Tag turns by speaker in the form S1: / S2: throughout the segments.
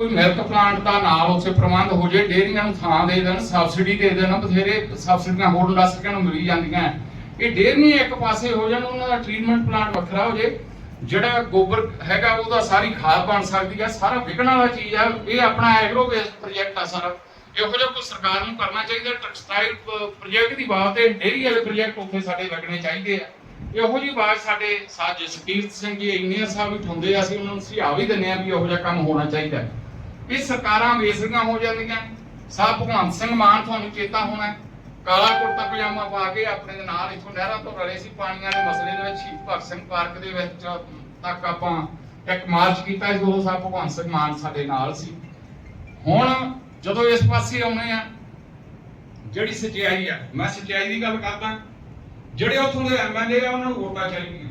S1: ਕੋਈ milk plant ਦਾ ਨਾਲ ਉੱਥੇ ਪ੍ਰਬੰਧ ਹੋ ਜੇ ਡੇਰੀਆਂ ਨੂੰ ਥਾਂ ਦੇ ਦੇਣ, ਸਬਸਿਡੀ ਦੇ ਦੇਣ, ਬਥੇਰੇ ਸਬਸਿਡੀਆਂ ਹੋਰ ਇੰਡਸਟਰੀਆਂ ਨੂੰ ਮਿਲੀ ਜਾਂਦੀਆਂ। ਇਹ ਡੇਅਰੀਆਂ ਇੱਕ ਪਾਸੇ ਹੋ ਜਾਣ, ਉਹਨਾਂ ਦਾ ਟ੍ਰੀਟਮੈਂਟ ਪਲਾਂਟ ਵੱਖਰਾ ਹੋ ਜੇ, ਜਿਹੜਾ ਗੋਬਰ ਹੈਗਾ ਉਹਦਾ ਸਾਰੀ ਖਾਦ ਬਣ ਸਕਦੀ ਹੈ ਸਾਰਾ ਵਿਕਣ ਵਾਲਾ ਚੀਜ਼ ਆ, ਇਹ ਆਪਣਾ ਐਗਰੋ ਬੇਸਡ ਪ੍ਰੋਜੈਕਟ ਆ ਸਾਰਾ। ਇਹੋ ਜਿਹਾ ਕੋਈ ਸਰਕਾਰ ਨੂੰ ਕਰਨਾ ਚਾਹੀਦਾ ਟੈਕਸਟਾਈਲ ਪ੍ਰੋਜੈਕਟ ਦੀ ਬਾਤ ਤੇ ਡੇਅਰੀ ਵਾਲੇ ਪ੍ਰੋਜੈਕਟ ਉੱਥੇ ਸਾਡੇ ਲੱਗਣੇ ਚਾਹੀਦੇ ਆ। ਇਹੋ ਜੀ ਬਾਤ ਸਾਡੇ ਸਾਜ ਜਸਕੀਰਤ ਸਿੰਘ ਜੀ ਇੰਜੀਨੀਅਰ ਸਾਹਿਬ ਵੀ ਠੁੰਦੇ ਆ, ਅਸੀਂ ਉਹਨਾਂ ਨੂੰ ਸੁਝਾਅ ਵੀ ਦਿੰਦੇ ਆ ਵੀ ਇਹੋ ਜਿਹਾ ਕੰਮ ਹੋਣਾ ਚਾਹੀਦਾ। ਹੈ। ਸਰਕਾਰਾਂ ਵੇਸਰੀਆਂ ਹੋ ਜਾਂਦੀਆਂ। ਸਾਹਿਬ ਭਗਵੰਤ ਸਿੰਘ ਮਾਨ ਤੁਹਾਨੂੰ ਚੇਤਾ ਹੋਣਾ ਕਾਲਾ ਕੁੜਤਾ ਪਜਾਮਾ ਪਾ ਕੇ ਆਪਣੇ ਦੇ ਨਾਲ ਇੱਥੋਂ ਨਹਿਰਾਂ ਤੋਂ ਰਲੇ ਸੀ ਪਾਣੀਆਂ ਦੇ ਮਸਲੇ ਦੇ ਵਿੱਚ, ਸ਼ਹੀਦ ਭਗਤ ਸਿੰਘ ਪਾਰਕ ਦੇ ਵਿੱਚ ਤੱਕ ਆਪਾਂ ਇੱਕ ਮਾਰਚ ਕੀਤਾ ਸੀ, ਉਦੋਂ ਸਾਹਿਬ ਭਗਵੰਤ ਸਿੰਘ ਮਾਨ ਸਾਡੇ ਨਾਲ ਸੀ। ਹੁਣ ਜਦੋਂ ਇਸ ਪਾਸੇ ਆਉਣੇ ਆ, ਜਿਹੜੀ ਸਚਾਈ ਆ, ਮੈਂ ਸਚਾਈ ਦੀ ਗੱਲ ਕਰਦਾ, ਜਿਹੜੇ ਉੱਥੋਂ ਦੇ ਐਮਐਲਏ ਆ, ਉਹਨਾਂ ਨੂੰ ਵੋਟਾਂ ਚਾਹੀਦੀਆਂ।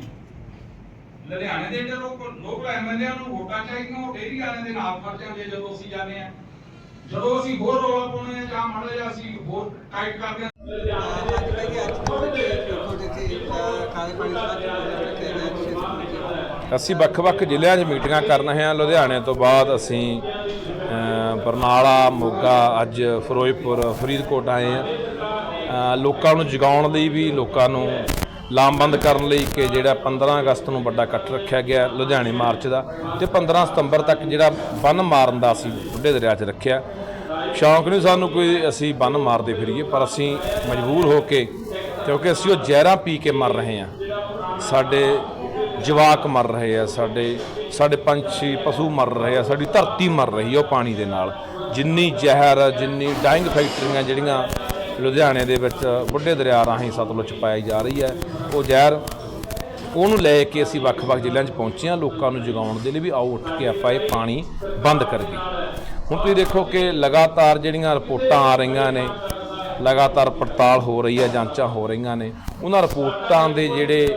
S1: ਲੁਧਿਆਣੇ ਦੇ ਜਿਹੜੇ ਲੋਕ ਐਮਐਲਏ ਨੂੰ ਵੋਟਾਂ ਚਾਹੀਦੀਆਂ, ਉਹ ਡੇਰੀ ਦੇ ਨਾਲ ਫੜ ਜਾਂਦੇ ਜਦੋਂ ਅਸੀਂ ਜਾਂਦੇ ਆ। ਜਦੋਂ ਅਸੀਂ ਹੋਰ ਰੌਲਾ ਪਾਉਣੇ ਆ ਜਾਂ ਮਾੜਾ ਜਿਹਾ ਅਸੀਂ ਹੋਰ ਟਾਈਟ ਕਰਦੇ ਆ।
S2: ਅਸੀਂ ਵੱਖ-ਵੱਖ ਜ਼ਿਲ੍ਹਿਆਂ 'ਚ ਮੀਟਿੰਗਾਂ ਕਰ ਰਹੇ ਹਾਂ। ਲੁਧਿਆਣੇ ਤੋਂ ਬਾਅਦ ਅਸੀਂ ਬਰਨਾਲਾ, ਮੋਗਾ, ਅੱਜ ਫਿਰੋਜ਼ਪੁਰ, ਫਰੀਦਕੋਟ ਆਏ ਹਾਂ। ਲੋਕਾਂ ਨੂੰ ਜਗਾਉਣ ਲਈ ਵੀ, ਲੋਕਾਂ ਨੂੰ ਲਾਮਬੰਦ ਕਰਨ ਲਈ ਕਿ ਜਿਹੜਾ 15 ਅਗਸਤ ਨੂੰ ਵੱਡਾ ਇਕੱਠ ਰੱਖਿਆ ਗਿਆ ਲੁਧਿਆਣੇ ਮਾਰਚ ਦਾ ਤੇ 15 ਸਤੰਬਰ ਤੱਕ ਜਿਹੜਾ ਬੰਨ ਮਾਰਨ ਦਾ ਅਸੀਂ ਬੁੱਢੇ ਦਰਿਆ 'ਚ ਰੱਖਿਆ। ਸ਼ੌਂਕ ਨਹੀਂ ਸਾਨੂੰ ਕੋਈ ਅਸੀਂ ਬੰਨ ਮਾਰਦੇ ਫਿਰੀਏ, ਪਰ ਅਸੀਂ ਮਜਬੂਰ ਹੋ ਕੇ, ਕਿਉਂਕਿ ਅਸੀਂ ਉਹ ਜ਼ਹਿਰਾਂ ਪੀ ਕੇ ਮਰ ਰਹੇ ਹਾਂ। ਸਾਡੇ ਜਵਾਕ ਮਰ ਰਹੇ ਆ, ਸਾਡੇ ਸਾਡੇ ਪੰਛੀ, ਪਸ਼ੂ ਮਰ ਰਹੇ ਆ, ਸਾਡੀ ਧਰਤੀ ਮਰ ਰਹੀ ਆ ਉਹ ਪਾਣੀ ਦੇ ਨਾਲ। ਜਿੰਨੀ ਜ਼ਹਿਰ, ਜਿੰਨੀ ਡਾਈਂਗ ਫੈਕਟਰੀਆਂ ਜਿਹੜੀਆਂ ਲੁਧਿਆਣੇ ਦੇ ਵਿੱਚ ਬੁੱਢੇ ਦਰਿਆ ਰਾਹੀਂ ਸਤਲੁਜ ਪਾਈ ਜਾ ਰਹੀ ਹੈ। ਉਹ ਜ਼ਹਿਰ ਉਹਨੂੰ ਲੈ ਕੇ ਅਸੀਂ ਵੱਖ-ਵੱਖ ਜ਼ਿਲ੍ਹਿਆਂ 'ਚ ਪਹੁੰਚੇ ਹਾਂ। ਲੋਕਾਂ ਨੂੰ ਜਗਾਉਣ ਦੇ ਲਈ ਵੀ ਆਓ, ਉੱਠ ਕੇ ਆਪਾਂ ਇਹ ਪਾਣੀ ਬੰਦ ਕਰੀਏ ਹੁਣ ਤੁਸੀਂ ਦੇਖੋ ਕਿ ਲਗਾਤਾਰ ਜਿਹੜੀਆਂ ਰਿਪੋਰਟਾਂ ਆ ਰਹੀਆਂ ਨੇ, ਲਗਾਤਾਰ ਪੜਤਾਲ ਹੋ ਰਹੀ ਹੈ, ਜਾਂਚਾਂ ਹੋ ਰਹੀਆਂ ਨੇ, ਉਹਨਾਂ ਰਿਪੋਰਟਾਂ ਦੇ ਜਿਹੜੇ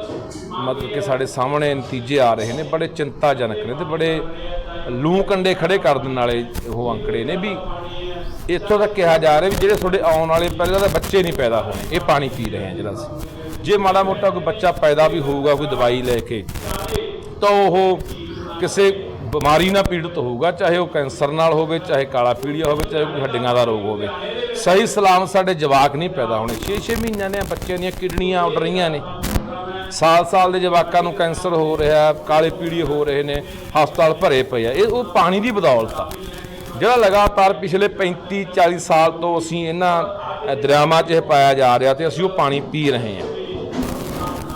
S2: ਮਤਲਬ ਕਿ ਸਾਡੇ ਸਾਹਮਣੇ ਨਤੀਜੇ ਆ ਰਹੇ ਨੇ, ਬੜੇ ਚਿੰਤਾਜਨਕ ਨੇ ਤੇ ਬੜੇ ਲੂ ਕੰਡੇ ਖੜੇ ਕਰ ਦੇਣ ਵਾਲੇ ਉਹ ਅੰਕੜੇ ਨੇ ਵੀ ਇੱਥੋਂ ਤੱਕ ਕਿਹਾ ਜਾ ਰਿਹਾ ਵੀ ਜਿਹੜੇ ਤੁਹਾਡੇ ਆਉਣ ਵਾਲੇ ਪਹਿਲਾਂ ਤਾਂ ਬੱਚੇ ਨਹੀਂ ਪੈਦਾ ਹੋਣੇ, ਇਹ ਪਾਣੀ ਪੀ ਰਹੇ ਆ ਜਿਹੜਾ ਅਸੀਂ। ਜੇ ਮਾੜਾ ਮੋਟਾ ਕੋਈ ਬੱਚਾ ਪੈਦਾ ਵੀ ਹੋਊਗਾ, ਕੋਈ ਦਵਾਈ ਲੈ ਕੇ, ਤਾਂ ਉਹ ਕਿਸੇ ਬਿਮਾਰੀ ਨਾਲ ਪੀੜਤ ਹੋਊਗਾ, ਚਾਹੇ ਉਹ ਕੈਂਸਰ ਨਾਲ ਹੋਵੇ, ਚਾਹੇ ਕਾਲਾ ਪੀਲੀਆ ਹੋਵੇ, ਚਾਹੇ ਕੋਈ ਹੱਡੀਆਂ ਦਾ ਰੋਗ ਹੋਵੇ। ਸਹੀ ਸਲਾਮ ਸਾਡੇ ਜਵਾਕ ਨਹੀਂ ਪੈਦਾ ਹੋਣੇ। 6-6 ਮਹੀਨਿਆਂ ਦੇ ਬੱਚਿਆਂ ਦੀਆਂ ਕਿਡਨੀਆਂ ਉੱਡ ਰਹੀਆਂ ਨੇ। ਸਾਲ-ਸਾਲ ਦੇ ਜਵਾਕਾਂ ਨੂੰ ਕੈਂਸਰ ਹੋ ਰਿਹਾ, ਕਾਲੇ ਪੀਲੀਏ ਹੋ ਰਹੇ ਨੇ, ਹਸਪਤਾਲ ਭਰੇ ਪਏ ਆ। ਇਹ ਉਹ ਪਾਣੀ ਦੀ ਬਦੌਲਤ ਆ। ਜਿਹੜਾ ਲਗਾਤਾਰ ਪਿਛਲੇ 35 40 ਸਾਲ ਤੋਂ ਅਸੀਂ ਇਹਨਾਂ ਦਰਿਆਵਾਂ 'ਚ ਇਹ ਪਾਇਆ ਜਾ ਰਿਹਾ ਤੇ ਅਸੀਂ ਉਹ ਪਾਣੀ ਪੀ ਰਹੇ ਹਾਂ।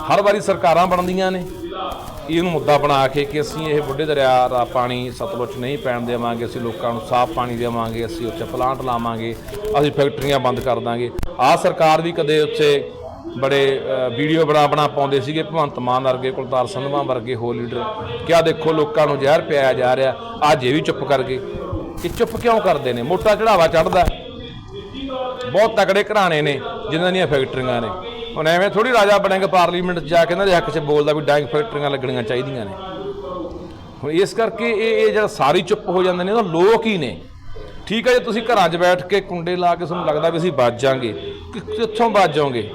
S2: ਹਰ ਵਾਰੀ ਸਰਕਾਰਾਂ ਬਣਦੀਆਂ ਨੇ। ਇਹਨੂੰ ਮੁੱਦਾ ਬਣਾ ਕੇ ਕਿ ਅਸੀਂ ਇਹ ਬੁੱਢੇ ਦਰਿਆ ਦਾ ਪਾਣੀ ਸਤਲੁਜ ਨਹੀਂ ਪੈਣ ਦੇਵਾਂਗੇ, ਅਸੀਂ ਲੋਕਾਂ ਨੂੰ ਸਾਫ਼ ਪਾਣੀ ਦੇਵਾਂਗੇ, ਅਸੀਂ ਉੱਥੇ ਪਲਾਂਟ ਲਾਵਾਂਗੇ, ਅਸੀਂ ਫੈਕਟਰੀਆਂ ਬੰਦ ਕਰ ਦਾਂਗੇ। ਆਹ ਸਰਕਾਰ ਵੀ ਕਦੇ ਉੱਥੇ ਬੜੇ ਵੀਡੀਓ ਬਣਾ ਬਣਾ ਪਾਉਂਦੇ ਸੀਗੇ ਭਗਵੰਤ ਮਾਨ ਵਰਗੇ, ਕੁਲਤਾਰ ਸੰਧਵਾ ਵਰਗੇ ਹੋਰ ਲੀਡਰ। ਕਿਆ ਦੇਖੋ ਲੋਕਾਂ ਨੂੰ ਜ਼ਹਿਰ ਪਿਆਇਆ ਜਾ ਰਿਹਾ, ਅੱਜ ਇਹ ਵੀ ਚੁੱਪ ਕਰ ਗਏ। ਇਹ ਚੁੱਪ ਕਿਉਂ ਕਰਦੇ ਨੇ? ਮੋਟਾ ਚੜਾਵਾ ਚੜਦਾ ਬਹੁਤ ਤਕੜੇ ਘਰਾਣੇ ਨੇ, ਜਿਨ੍ਹਾਂ ਦੀਆਂ ਫੈਕਟਰੀਆਂ ਨੇ। ਹੁਣ ਐਵੇਂ ਥੋੜੀ ਰਾਜਾ ਬਣੇਗਾ ਪਾਰਲੀਮੈਂਟ 'ਚ ਜਾ ਕੇ, ਇਹਨਾਂ ਦੇ ਹੱਕ 'ਚ ਬੋਲਦਾ ਵੀ ਡੈਂਗ ਫੈਕਟਰੀਆਂ ਲੱਗਣੀਆਂ ਚਾਹੀਦੀਆਂ ਨੇ। ਹੁਣ ਇਸ ਕਰਕੇ ਇਹ ਇਹ ਜਿਹੜਾ ਸਾਰੀ ਚੁੱਪ ਹੋ ਜਾਂਦੇ ਨੇ, ਉਹ ਲੋਕ ਹੀ ਨੇ। ਠੀਕ ਹੈ ਜੇ, ਤੁਸੀਂ ਘਰਾਂ 'ਚ ਬੈਠ ਕੇ ਕੁੰਡੇ ਲਾ ਕੇ ਤੁਹਾਨੂੰ ਲੱਗਦਾ ਵੀ ਅਸੀਂ ਬਚ ਜਾਾਂਗੇ ਕਿੱਥੋਂ ਬਚ ਜਾਓਗੇ?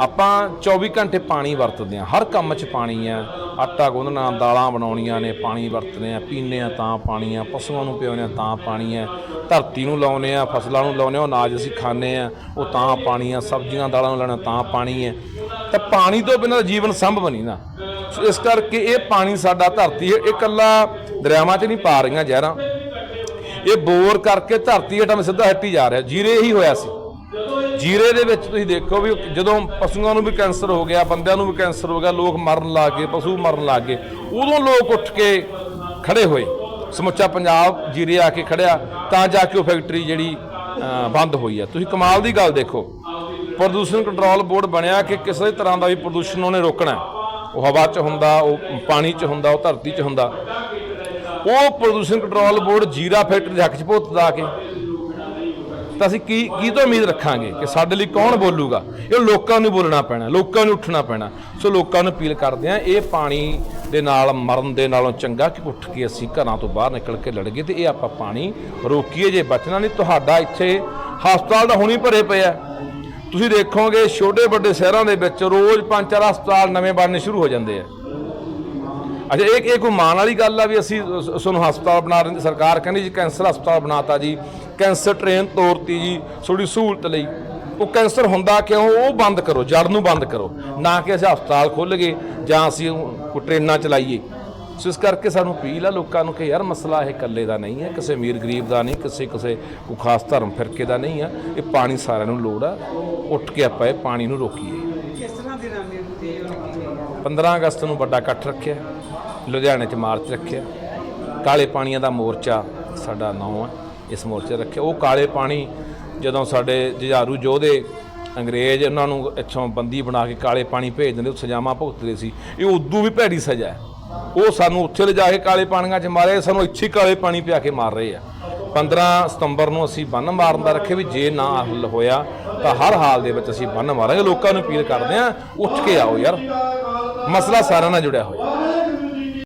S2: ਆਪਾਂ 24 ਘੰਟੇ ਪਾਣੀ ਵਰਤਦੇ ਹਾਂ, ਹਰ ਕੰਮ 'ਚ ਪਾਣੀ ਆ। ਆਟਾ ਗੁੰਨਣਾ, ਦਾਲਾਂ ਬਣਾਉਣੀਆਂ ਨੇ, ਪਾਣੀ ਵਰਤਦੇ ਆ, ਪੀਂਦੇ ਆ ਤਾਂ ਪਾਣੀ ਆ, ਪਸ਼ੂਆਂ ਨੂੰ ਪਿਆਉਂਦੇ ਆ ਤਾਂ ਪਾਣੀ ਆ, ਧਰਤੀ ਨੂੰ ਲਾਉਨੇ ਆ, ਫਸਲਾਂ ਨੂੰ ਲਾਉਨੇ ਆ, ਉਹ ਅਨਾਜ ਅਸੀਂ ਖਾਂਦੇ ਆ, ਉਹ ਤਾਂ ਪਾਣੀ ਆ, ਸਬਜ਼ੀਆਂ, ਦਾਲਾਂ ਨੂੰ ਲੈਣਾ ਤਾਂ ਪਾਣੀ ਹੈ ਤਾਂ ਪਾਣੀ ਤੋਂ ਬਿਨਾਂ ਜੀਵਨ ਸੰਭਵ ਨਹੀਂ ਨਾ। ਸੋ ਇਸ ਕਰਕੇ ਇਹ ਪਾਣੀ ਸਾਡਾ ਧਰਤੀ ਹੈ ਇਹ ਇਕੱਲਾ ਦਰਿਆਵਾਂ 'ਚ ਨਹੀਂ ਪਾ ਰਹੀਆਂ ਜ਼ਹਿਰਾਂ। ਇਹ ਬੋਰ ਕਰਕੇ ਧਰਤੀ ਹੇਠਾਂ ਸਿੱਧਾ ਹੱਟੀ ਜਾ ਰਿਹਾ, ਜੀਰੇ ਹੀ ਹੋਇਆ ਸੀ। ਜੀਰੇ ਦੇ ਵਿੱਚ ਤੁਸੀਂ ਦੇਖੋ ਵੀ ਜਦੋਂ ਪਸ਼ੂਆਂ ਨੂੰ ਵੀ ਕੈਂਸਰ ਹੋ ਗਿਆ, ਬੰਦਿਆਂ ਨੂੰ ਵੀ ਕੈਂਸਰ ਹੋ ਗਿਆ, ਲੋਕ ਮਰਨ ਲੱਗ ਗਏ, ਪਸ਼ੂ ਮਰਨ ਲੱਗ ਗਏ, ਉਦੋਂ ਲੋਕ ਉੱਠ ਕੇ ਖੜੇ ਹੋਏ। ਸਮੁੱਚਾ ਪੰਜਾਬ ਜੀਰੇ ਆ ਕੇ ਖੜਿਆ, ਤਾਂ ਜਾ ਕੇ ਉਹ ਫੈਕਟਰੀ ਜਿਹੜੀ ਬੰਦ ਹੋਈ ਆ। ਤੁਸੀਂ ਕਮਾਲ ਦੀ ਗੱਲ ਦੇਖੋ, ਪ੍ਰਦੂਸ਼ਣ ਕੰਟਰੋਲ ਬੋਰਡ ਬਣਿਆ ਕਿ ਕਿਸੇ ਤਰ੍ਹਾਂ ਦਾ ਵੀ ਪ੍ਰਦੂਸ਼ਣ ਉਹਨੇ ਰੋਕਣਾ। ਉਹ ਹਵਾ 'ਚ ਹੁੰਦਾ, ਉਹ ਪਾਣੀ 'ਚ ਹੁੰਦਾ, ਉਹ ਧਰਤੀ 'ਚ ਹੁੰਦਾ। ਉਹ ਪ੍ਰਦੂਸ਼ਣ ਕੰਟਰੋਲ ਬੋਰਡ ਜੀਰਾ ਫੈਕਟਰੀ ਦੇ ਹੱਕ 'ਚ ਭੁਗਤਦਾ ਦਾ ਕੇ। ਤਾਂ ਅਸੀਂ ਕੀ ਕੀ ਤੋਂ ਉਮੀਦ ਰੱਖਾਂਗੇ ਕਿ ਸਾਡੇ ਲਈ ਕੌਣ ਬੋਲੂਗਾ? ਇਹ ਲੋਕਾਂ ਨੂੰ ਬੋਲਣਾ ਪੈਣਾ, ਲੋਕਾਂ ਨੂੰ ਉੱਠਣਾ ਪੈਣਾ। ਸੋ ਲੋਕਾਂ ਨੂੰ ਅਪੀਲ ਕਰਦੇ ਆ ਇਹ ਪਾਣੀ ਦੇ ਨਾਲ, ਮਰਨ ਦੇ ਨਾਲੋਂ ਚੰਗਾ ਕਿ ਉੱਠ ਕੇ ਅਸੀਂ ਘਰਾਂ ਤੋਂ ਬਾਹਰ ਨਿਕਲ ਕੇ ਲੜੀਏ ਤੇ ਇਹ ਆਪਾਂ ਪਾਣੀ ਰੋਕੀਏ ਜੇ ਬਚਣਾ ਨਹੀਂ, ਤੁਹਾਡਾ ਇੱਥੇ ਹਸਪਤਾਲ ਤਾਂ ਹੁਣੀ ਭਰੇ ਪਏ ਆ। ਤੁਸੀਂ ਦੇਖੋਗੇ ਛੋਟੇ ਵੱਡੇ ਸ਼ਹਿਰਾਂ ਦੇ ਵਿੱਚ ਰੋਜ਼ ਪੰਜ ਚਾਰ ਹਸਪਤਾਲ ਨਵੇਂ ਬਣਨੇ ਸ਼ੁਰੂ ਹੋ ਜਾਂਦੇ ਆ। ਅੱਛਾ, ਇਹ ਇਹ ਕੋਈ ਮਾਣ ਵਾਲੀ ਗੱਲ ਆ ਵੀ ਅਸੀਂ ਤੁਹਾਨੂੰ ਹਸਪਤਾਲ ਬਣਾ ਰਹੇ ਸਰਕਾਰ ਕਹਿੰਦੀ ਜੀ ਕੈਂਸਰ ਹਸਪਤਾਲ ਬਣਾਤਾ ਜੀ। ਕੈਂਸਰ ਟ੍ਰੇਨ ਤੋਰਤੀ ਜੀ ਥੋੜੀ ਸਹੂਲਤ ਲਈ। ਉਹ ਕੈਂਸਰ ਹੁੰਦਾ ਕਿਉਂ? ਉਹ ਬੰਦ ਕਰੋ, ਜੜ ਨੂੰ ਬੰਦ ਕਰੋ। ਨਾ ਕਿ ਅਸੀਂ ਹਸਪਤਾਲ ਖੁੱਲ੍ਹ ਗਏ ਜਾਂ ਅਸੀਂ ਕੋਈ ਟ੍ਰੇਨਾਂ ਚਲਾਈਏ। ਸੋ ਇਸ ਕਰਕੇ ਸਾਨੂੰ ਅਪੀਲ ਆ ਲੋਕਾਂ ਨੂੰ ਕਿ ਯਾਰ ਮਸਲਾ ਇਹ ਇਕੱਲੇ ਦਾ ਨਹੀਂ ਹੈ, ਕਿਸੇ ਅਮੀਰ ਗਰੀਬ ਦਾ ਨਹੀਂ, ਕਿਸੇ ਕਿਸੇ ਕੋਈ ਖਾਸ ਧਰਮ ਫਿਰਕੇ ਦਾ ਨਹੀਂ ਆ ਇਹ ਪਾਣੀ ਸਾਰਿਆਂ ਨੂੰ ਲੋੜ ਆ। ਉੱਠ ਕੇ ਆਪਾਂ ਇਹ ਪਾਣੀ ਨੂੰ ਰੋਕੀਏ।
S3: ਕਿਸ ਤਰ੍ਹਾਂ ਦੀ ਰਣਨੀਤੀ ਹੋਣੀ
S2: 15 ਅਗਸਤ ਨੂੰ ਵੱਡਾ ਇਕੱਠ ਰੱਖਿਆ, ਲੁਧਿਆਣੇ 'ਚ ਮਾਰਚ ਰੱਖਿਆ। ਕਾਲੇ ਪਾਣੀਆਂ ਦਾ ਮੋਰਚਾ ਸਾਡਾ ਨਾਂ ਹੈ, ਇਸ ਮੋਰਚੇ ਰੱਖਿਆ। ਉਹ ਕਾਲੇ ਪਾਣੀ ਜਦੋਂ ਸਾਡੇ ਜੁਝਾਰੂ ਯੋਧੇ ਅੰਗਰੇਜ਼ ਉਹਨਾਂ ਨੂੰ ਇੱਥੋਂ ਬੰਦੀ ਬਣਾ ਕੇ ਕਾਲੇ ਪਾਣੀ ਭੇਜ ਦਿੰਦੇ, ਉਹ ਸਜ਼ਾਵਾਂ ਭੁਗਤਦੇ ਸੀ। ਇਹ ਉਦੋਂ ਵੀ ਭੈੜੀ ਸਜ਼ਾ ਹੈ। ਉਹ ਸਾਨੂੰ ਉੱਥੇ ਲਿਜਾ ਕੇ ਕਾਲੇ ਪਾਣੀਆਂ 'ਚ ਮਾਰੇ, ਸਾਨੂੰ ਇੱਥੇ ਹੀ ਕਾਲੇ ਪਾਣੀ ਪਿਆ ਕੇ ਮਾਰ ਰਹੇ ਆ। 15 ਸਤੰਬਰ ਨੂੰ ਅਸੀਂ ਬੰਨ ਮਾਰਨ ਦਾ ਰੱਖੇ ਵੀ ਜੇ ਨਾ ਹੱਲ ਹੋਇਆ ਤਾਂ ਹਰ ਹਾਲ ਦੇ ਵਿੱਚ ਅਸੀਂ ਬੰਨ ਮਾਰਾਂਗੇ। ਲੋਕਾਂ ਨੂੰ ਅਪੀਲ ਕਰਦੇ ਆ ਉੱਠ ਕੇ ਆਓ ਯਾਰ। ਮਸਲਾ ਸਾਰਿਆਂ ਨਾਲ ਜੁੜਿਆ ਹੋਇਆ